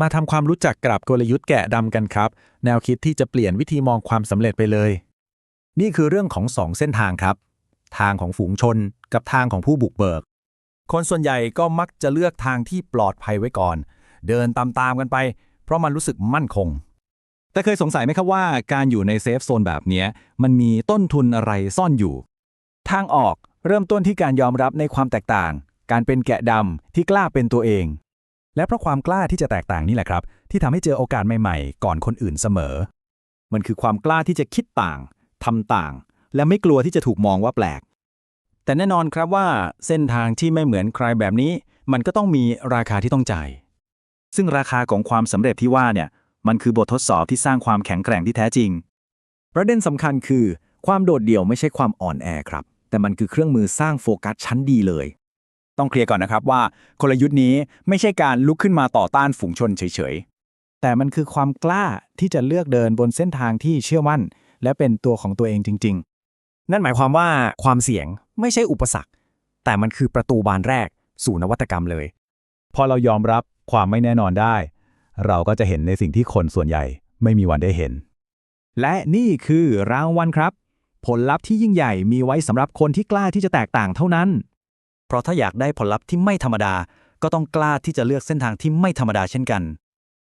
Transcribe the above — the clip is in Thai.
มาทำความรู้จักกับกลยุทธ์แกะดำกันครับ แนวคิดที่จะเปลี่ยนวิธีมองความสำเร็จไปเลย นี่คือเรื่องของสองเส้นทางครับ ทางของฝูงชนกับทางของผู้บุกเบิก คนส่วนใหญ่ก็มักจะเลือกทางที่ปลอดภัยไว้ก่อน เดินตามๆกันไป เพราะมันรู้สึกมั่นคง แต่เคยสงสัยไหมครับว่าการอยู่ในเซฟโซนแบบนี้มันมีต้นทุนอะไรซ่อนอยู่ ทางออกเริ่มต้นที่การยอมรับในความแตกต่าง การเป็นแกะดำที่กล้าเป็นตัวเอง และเพราะความกล้าที่จะแตกต่างนี่แหละครับ ที่ทำให้เจอโอกาสใหม่ๆ ก่อนคนอื่นเสมอ มันคือความกล้าที่จะคิดต่างทำต่าง และไม่กลัวที่จะถูกมองว่าแปลก แต่แน่นอนครับว่าเส้นทางที่ไม่เหมือนใครแบบนี้ มันก็ต้องมีราคาที่ต้องจ่าย ซึ่งราคาของความสำเร็จที่ว่าเนี่ยมันคือบททดสอบที่สร้างความแข็งแกร่งที่แท้จริง ประเด็นสำคัญคือ ความโดดเดี่ยวไม่ใช่ความอ่อนแอครับ แต่มันคือเครื่องมือสร้างโฟกัสชั้นดีเลย ต้องเคลียร์ก่อนนะครับว่ากลยุทธ์นี้ไม่ใช่การลุกขึ้นมาต่อต้านฝูงชนเฉยๆ แต่มันคือความกล้าที่จะเลือกเดินบนเส้นทางที่เชื่อมั่น และเป็นตัวของตัวเองจริง ๆ นั่นหมายความว่าความเสี่ยงไม่ใช่อุปสรรค แต่มันคือประตูบานแรก สู่นวัตกรรมเลย พอเรายอมรับความไม่แน่นอนได้ เราก็จะเห็นในสิ่งที่คนส่วนใหญ่ไม่มีวันได้เห็น และนี่คือรางวัลครับ ผลลัพธ์ที่ยิ่งใหญ่มีไว้สำหรับคนที่กล้าที่จะแตกต่างเท่านั้น เพราะถ้าอยากได้ผลลัพธ์ที่ไม่ธรรมดา ก็ต้องกล้าที่จะเลือกเส้นทางที่ไม่ธรรมดาเช่นกัน